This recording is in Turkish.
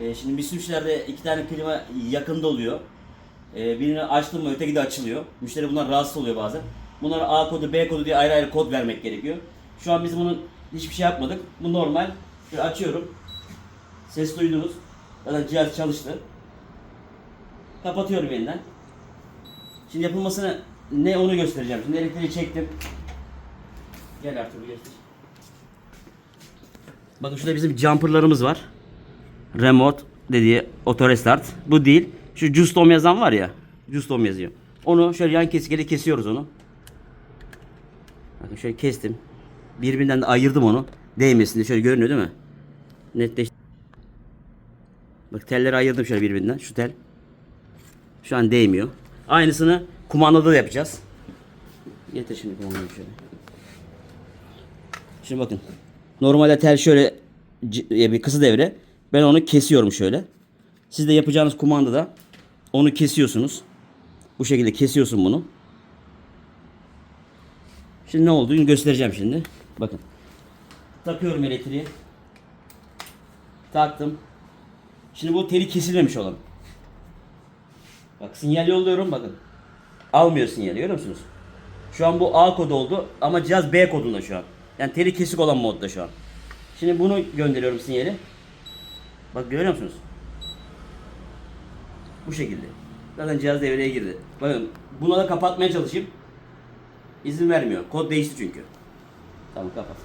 E, şimdi Mitsubishi'lerde iki tane klima yakında oluyor. E, birini açtım mı öteki de açılıyor. Müşteri bundan rahatsız oluyor bazen. Bunlara A kodu, B kodu diye ayrı ayrı kod vermek gerekiyor. Şu an biz bunun hiçbir şey yapmadık. Bu normal. Şöyle açıyorum. Ses duydunuz. Zaten cihaz çalıştı. Kapatıyorum yeniden. Şimdi yapılmasını ne onu göstereceğim. Şimdi elektriği çektim. Gel Artur göster. Bakın şurada bizim jumperlarımız var. Remote dediği auto restart. Bu değil. Şu Justom yazan var ya. Justom yazıyor. Onu şöyle yan kesikeyle kesiyoruz onu. Bakın şöyle kestim. Birbirinden de ayırdım onu. Değmesin diye şöyle görünüyor değil mi? Netleş. Bak telleri ayırdım şöyle birbirinden. Şu tel. Şu an değmiyor. Aynısını kumandada da yapacağız. Getir şimdi kumandayı şöyle. Şimdi bakın. Normalde tel şöyle bir kısa devre. Ben onu kesiyorum şöyle. Siz de yapacağınız kumandada onu kesiyorsunuz. Bu şekilde kesiyorsun bunu. Şimdi ne olduğunu göstereceğim şimdi. Bakın. Takıyorum elektriği. Taktım. Şimdi bu teli kesilmemiş olan. Bak sinyal yolluyorum bakın. Almıyor sinyali görüyor musunuz? Şu an bu A kodu oldu ama cihaz B kodunda şu an. Yani teli kesik olan modda şu an. Şimdi bunu gönderiyorum sinyali. Bak görüyor musunuz? Bu şekilde. Zaten cihaz devreye girdi. Bakın buna da kapatmaya çalışayım. İzin vermiyor. Kod değişti çünkü. Tamam kapat.